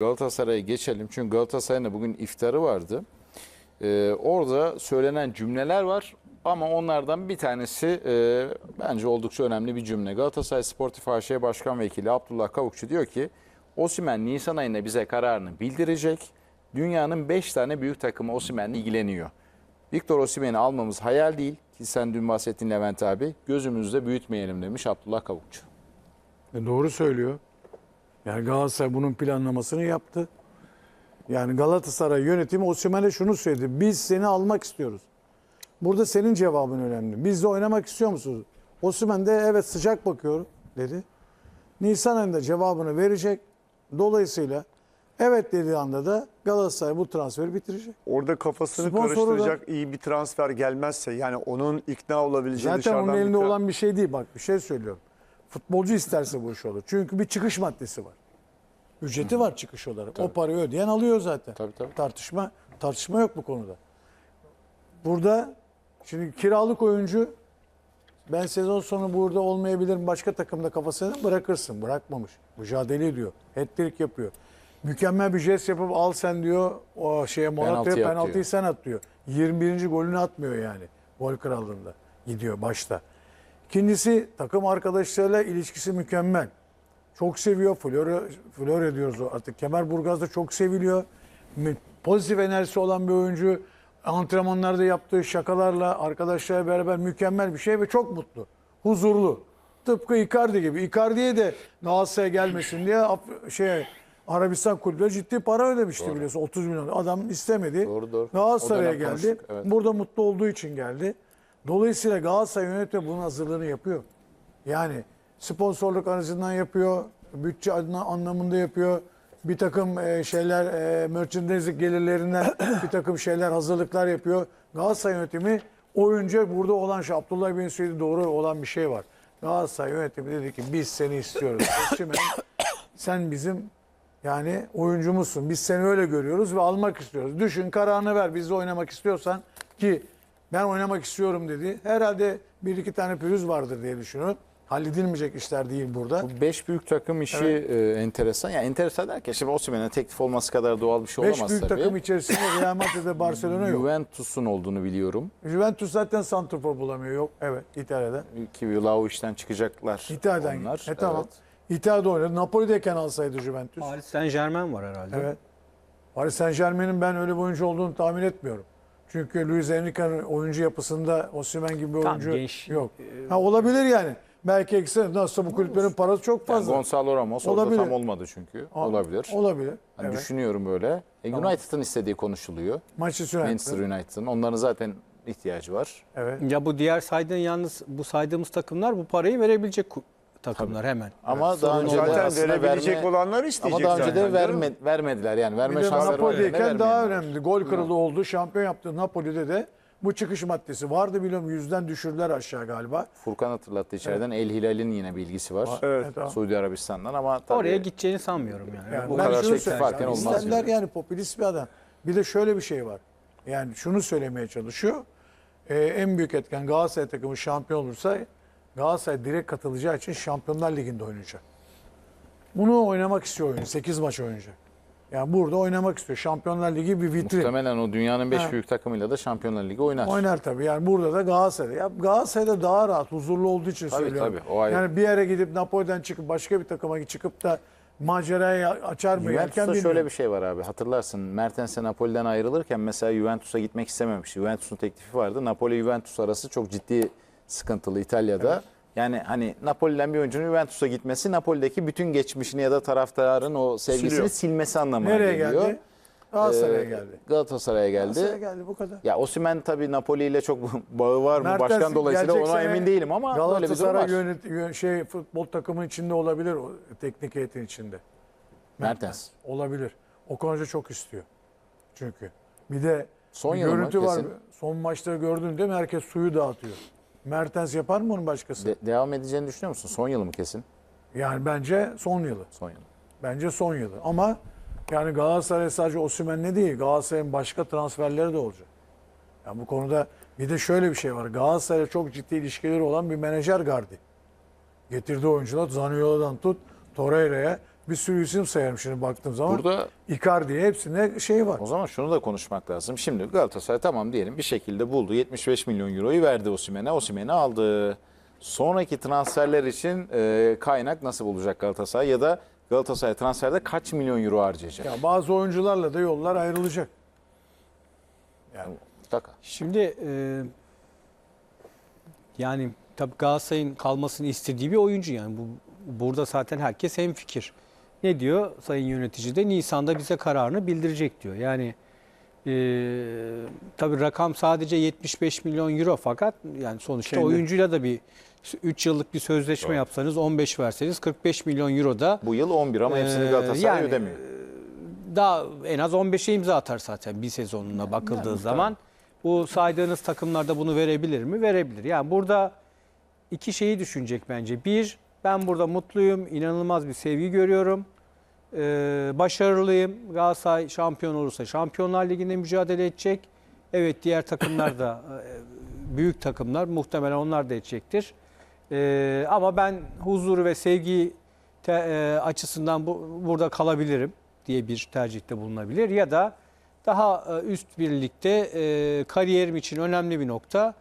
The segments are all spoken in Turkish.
Galatasaray'a geçelim. Çünkü Galatasaray'ın bugün iftarı vardı. Ee, orada söylenen cümleler var ama onlardan bir tanesi e, bence oldukça önemli bir cümle. Galatasaray Sportif AŞ Başkan Vekili Abdullah Kavukçu diyor ki Osimen Nisan ayında bize kararını bildirecek. Dünyanın 5 tane büyük takımı Osimen'le ilgileniyor. Victor Osimhen'i almamız hayal değil ki sen dün bahsettin Levent abi. Gözümüzde büyütmeyelim demiş Abdullah Kavukçu. E doğru söylüyor. Yani Galatasaray bunun planlamasını yaptı. Yani Galatasaray yönetimi Osimhen'e şunu söyledi. Biz seni almak istiyoruz. Burada senin cevabın önemli. Bizle oynamak istiyor musunuz? Osimhen de evet sıcak bakıyorum dedi. Nisan ayında cevabını verecek. Dolayısıyla evet dediği anda da Galatasaray bu transferi bitirecek. Orada kafasını Sponsoru da- karıştıracak iyi bir transfer gelmezse yani onun ikna olabileceği Zaten onun bir elinde tra- olan bir şey değil. Bak bir şey söylüyorum. Futbolcu isterse bu iş olur. Çünkü bir çıkış maddesi var. Ücreti var çıkış olarak. O parayı ödeyen alıyor zaten. Tabii, tabii. Tartışma tartışma yok bu konuda. Burada şimdi kiralık oyuncu ben sezon sonu burada olmayabilirim başka takımda kafasını bırakırsın. Bırakmamış. Mücadele ediyor. Hat-trick yapıyor. Mükemmel bir jest yapıp al sen diyor o şeye Morata'ya penaltıyı diyor. sen at diyor. 21. golünü atmıyor yani. Gol krallığında gidiyor başta. İkincisi takım arkadaşlarıyla ilişkisi mükemmel. Çok seviyor. Flora, Flora diyoruz o artık. Kemerburgaz'da çok seviliyor. Pozitif enerjisi olan bir oyuncu. Antrenmanlarda yaptığı şakalarla arkadaşlarla beraber mükemmel bir şey ve çok mutlu. Huzurlu. Tıpkı Icardi gibi. Icardi'ye de Galatasaray'a gelmesin diye şey Arabistan kulüpleri ciddi para ödemişti biliyorsun. 30 milyon. Adam istemedi. Doğru, doğru. Galatasaray'a geldi. konuştuk, evet. Burada mutlu olduğu için geldi. Dolayısıyla Galatasaray yönetimi bunun hazırlığını yapıyor. Yani sponsorluk aracından yapıyor, bütçe adına anlamında yapıyor. Bir takım e, şeyler, e, merchandising gelirlerinden bir takım şeyler, hazırlıklar yapıyor. Galatasaray yönetimi oyuncu burada olan şey, Abdullah Bey'in söylediği doğru olan bir şey var. Galatasaray yönetimi dedi ki biz seni istiyoruz. Sen bizim yani oyuncumuzsun. Biz seni öyle görüyoruz ve almak istiyoruz. Düşün kararını ver. Bizle oynamak istiyorsan ki ben oynamak istiyorum dedi. Herhalde bir iki tane pürüz vardır diye düşünüyorum. Halledilmeyecek işler değil burada. Bu beş büyük takım işi e, enteresan. Yani enteresan derken şimdi Osimhen'e teklif olması kadar doğal bir şey Beş olamaz büyük tabii. takım içerisinde Real Madrid ve Barcelona yok. Juventus'un olduğunu biliyorum. Juventus zaten santrfor bulamıyor. Yok. Evet. İtalya'da. Ki Lau işten çıkacaklar İtalya'dan. onlar. E tamam. Evet. İtalya'da oynadı. Napoli'deyken alsaydı Juventus. Paris Saint Germain var herhalde. Evet. Paris Saint Germain'in ben öyle bir oyuncu olduğunu tahmin etmiyorum. Çünkü Luis Enrique'nin oyuncu yapısında Osimhen gibi bir Tam oyuncu genç. yok. Ha, olabilir yani. Belki ekstra nasıl bu kulüplerin parası çok Yani fazla. Gonzalo Ramos orada Olabilir. tam olmadı çünkü. olabilir. Olabilir. Hani evet. Düşünüyorum böyle. E, United'ın istediği konuşuluyor. Manchester Manchester United. United'ın. Onların zaten ihtiyacı var. Evet. Ya bu diğer saydığın yalnız bu saydığımız takımlar bu parayı verebilecek ku- takımlar hemen. Ama daha önce Zaten verebilecek verme, olanlar isteyecek ama daha önce de verme, vermediler. Yani verme şansları var. Napoli'deyken daha önemli. Gol kralı oldu. Şampiyon yaptı. Napoli'de de bu çıkış maddesi vardı biliyorum. Yüzden düşürdüler aşağı galiba. Furkan hatırlattı içeriden. El Hilal'in yine bilgisi var. Evet. tamam. Suudi Arabistan'dan ama tabii Oraya gideceğini sanmıyorum yani. Yani Bu ben kadar teklif varken Yani olmaz yani. yani popülist bir adam. Bir de şöyle bir şey var. Yani şunu söylemeye çalışıyor. Ee, en büyük etken Galatasaray takımı şampiyon olursa Galatasaray direkt katılacağı için Şampiyonlar Ligi'nde oynayacak. Bunu oynamak istiyor oyuncu. 8 maç oynayacak. Yani burada oynamak istiyor. Şampiyonlar Ligi bir vitrin. Muhtemelen o dünyanın 5 Ha. büyük takımıyla da Şampiyonlar Ligi oynar. Oynar tabii. Yani burada da Galatasaray. Ya Galatasaray'da daha rahat, huzurlu olduğu için Tabii, söylüyorum. tabii, o ayrı. Yani bir yere gidip Napoli'den çıkıp başka bir takıma çıkıp da macerayı açar mı? Erken Juventus'ta bilmiyorum. şöyle bir şey var abi hatırlarsın. Mertens Napoli'den ayrılırken mesela Juventus'a gitmek istememişti. Juventus'un teklifi vardı. Napoli-Juventus arası çok ciddi sıkıntılı İtalya'da. Yani hani Napoli'den bir oyuncunun Juventus'a gitmesi Napoli'deki bütün geçmişini ya da taraftarın o sevgisini Siliyor. silmesi anlamına Nereye geliyor. geldi? Galatasaray'a Ee, geldi. Galatasaray'a geldi. Galatasaray'a geldi bu kadar. Ya Osimhen tabii Napoli ile çok bağı var mı Mertens başkan dolayısıyla ona emin değilim ama böyle bir durum Galatasaray var. şey futbol takımının içinde olabilir o teknik heyetin içinde. Mertens. Olabilir. O konuda çok istiyor. Çünkü. Bir de Son bir yılı mı? görüntü var. Kesin. Son maçta gördün değil mi? Herkes suyu dağıtıyor. Mertens yapar mı onun başkası? De- devam edeceğini düşünüyor musun? Son yılı mı kesin? Yani bence son yılı. Son yılı. Bence son yılı. Ama yani Galatasaray sadece Osimhen'le değil, Galatasaray'ın başka transferleri de olacak. Yani bu konuda bir de şöyle bir şey var. Galatasaray'la çok ciddi ilişkileri olan bir menajer gardi. Getirdiği oyuncular Zaniolo'dan tut Torreira'ya bir sürü isim sayarım şimdi baktığım zaman. Burada Icardi hepsinde şey var. o zaman şunu da konuşmak lazım. Şimdi Galatasaray tamam diyelim bir şekilde buldu. 75 milyon euroyu verdi Osimhen'e. Osimhen'i aldı. Sonraki transferler için e, kaynak nasıl bulacak Galatasaray ya da Galatasaray transferde kaç milyon euro harcayacak? Ya bazı oyuncularla da yollar ayrılacak. Mutlaka. Şimdi e, yani tabii Galatasaray'ın kalmasını istediği bir oyuncu yani bu burada zaten herkes hemfikir. Ne diyor sayın yönetici de Nisan'da bize kararını bildirecek diyor. Yani e, tabii rakam sadece 75 milyon euro fakat yani sonuçta Kendi. oyuncuyla da bir 3 yıllık bir sözleşme yapsanız 15 verseniz 45 milyon euro da Bu yıl 11 ama hepsini Ee, Galatasaray yani, ödemiyor. daha en az 15'e imza atar zaten bir sezonuna bakıldığı zaman. Bu saydığınız takımlarda bunu verebilir mi? Verebilir. Yani burada iki şeyi düşünecek bence. Bir, ben burada mutluyum, inanılmaz bir sevgi görüyorum. Ee, başarılıyım. Galatasaray şampiyon olursa Şampiyonlar Ligi'nde mücadele edecek. Evet diğer takımlar da e, büyük takımlar muhtemelen onlar da edecektir. Ee, ama ben huzur ve sevgi te- e, açısından bu, burada kalabilirim diye bir tercihte bulunabilir. Ya da daha e, üst birlikte e, kariyerim için önemli bir nokta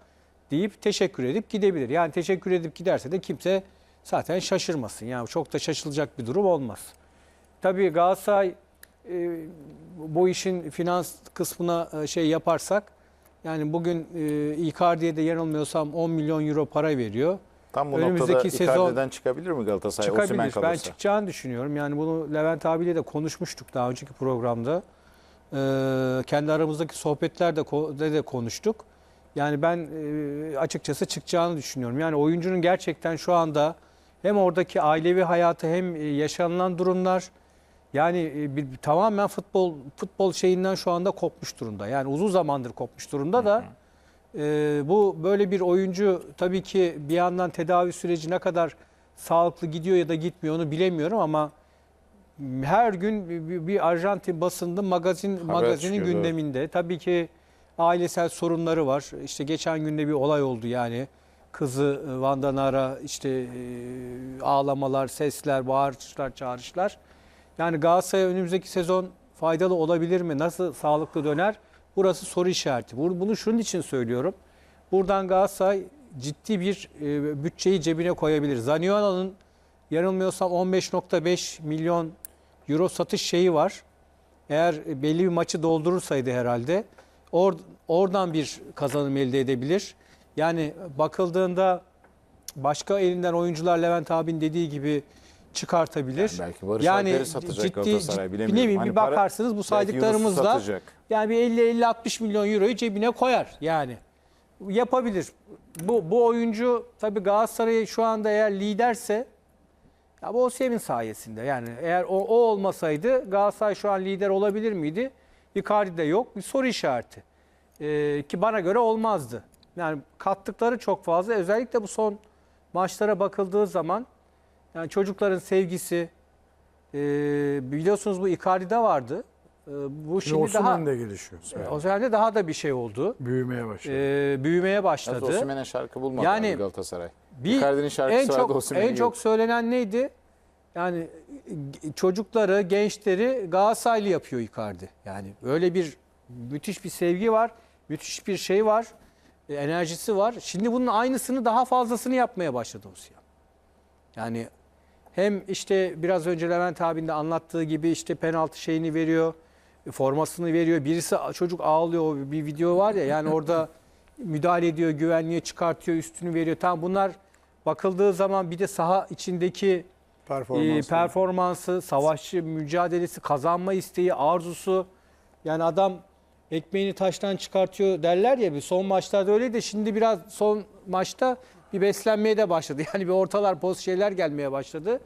deyip teşekkür edip gidebilir. Yani teşekkür edip giderse de kimse zaten şaşırmasın. Yani çok da şaşılacak bir durum olmaz. Tabii Galatasaray e, bu işin finans kısmına e, şey yaparsak yani bugün e, Icardi'ye de yanılmıyorsam 10 milyon euro para veriyor. Tam bu önümüzdeki noktada sezon- Icardi'den çıkabilir mi Galatasaray Çıkabilir. Ben çıkacağını düşünüyorum. Yani bunu Levent abiyle de konuşmuştuk daha önceki programda. Ee, kendi aramızdaki sohbetlerde de, de konuştuk. Yani ben e, açıkçası çıkacağını düşünüyorum. Yani oyuncunun gerçekten şu anda hem oradaki ailevi hayatı hem e, yaşanılan durumlar yani e, bir, tamamen futbol futbol şeyinden şu anda kopmuş durumda. Yani uzun zamandır kopmuş durumda da e, bu böyle bir oyuncu tabii ki bir yandan tedavi süreci ne kadar sağlıklı gidiyor ya da gitmiyor onu bilemiyorum ama her gün bir- bir, Arjantin basında magazin magazinin çıkıyor, doğru. gündeminde. Tabii ki ailesel sorunları var. İşte geçen günde bir olay oldu yani. Kızı e, Vanda Nara işte e, ağlamalar, sesler, bağırışlar, çağrışlar. Yani Galatasaray önümüzdeki sezon faydalı olabilir mi? Nasıl sağlıklı döner? Burası soru işareti. Bu- Bunu şunun için söylüyorum. Buradan Galatasaray ciddi bir e, bütçeyi cebine koyabilir. Zaniolo'nun yanılmıyorsam 15.5 milyon euro satış şeyi var. Eğer belli bir maçı doldurursaydı herhalde or, oradan bir kazanım elde edebilir. Yani bakıldığında başka elinden oyuncular Levent abin dediği gibi çıkartabilir. Yani belki Barış Alper'i satacak Galatasaray, bilemiyorum. Ne bileyim Hani bir bakarsınız bu satacak. yani bir 50-50-60 milyon euroyu cebine koyar yani. Yapabilir. Bu, bu oyuncu tabii Galatasaray'ı şu anda eğer liderse ya bu Osimhen sayesinde. Yani eğer o, o olmasaydı Galatasaray şu an lider olabilir miydi? Icardi de yok. Bir soru işareti. Ee, ki bana göre olmazdı. Yani kattıkları çok fazla. Özellikle bu son maçlara bakıldığı zaman yani çocukların sevgisi e, biliyorsunuz bu Icardi'de vardı. E, bu Şimdi şimdi daha da gelişiyor. o zaman daha da bir şey oldu. Büyümeye başladı. E, büyümeye başladı. Osimhen'e şarkı bulmadı Yani Galatasaray. Bir Icardi'nin şarkısı en vardı, çok Osimhen'in en yok. çok söylenen neydi? Yani e, çocukları, gençleri Galatasaraylı yapıyor Icardi. Yani öyle bir müthiş bir sevgi var, müthiş bir şey var, e, enerjisi var. Şimdi bunun aynısını daha fazlasını yapmaya başladı Osimhen. Yani hem işte biraz önce Levent abinin de anlattığı gibi işte penaltı şeyini veriyor, e, formasını veriyor. Birisi çocuk ağlıyor bir video var ya yani orada müdahale ediyor, güvenliğe çıkartıyor, üstünü veriyor. Tamam bunlar bakıldığı zaman bir de saha içindeki e, Performans. performansı, savaşçı mücadelesi, kazanma isteği, arzusu. Yani adam ekmeğini taştan çıkartıyor derler ya bir son maçlarda öyle de şimdi biraz son maçta bir beslenmeye de başladı. Yani bir ortalar poz şeyler gelmeye başladı.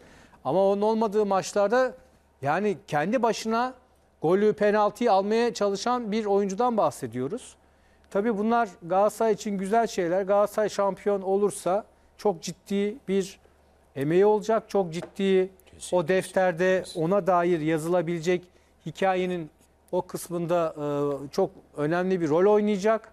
Ama onun olmadığı maçlarda yani kendi başına golü, penaltıyı almaya çalışan bir oyuncudan bahsediyoruz. Tabii bunlar Galatasaray için güzel şeyler. Galatasaray şampiyon olursa çok ciddi bir emeği olacak. Çok ciddi o defterde ona dair yazılabilecek hikayenin o kısmında e, çok önemli bir rol oynayacak.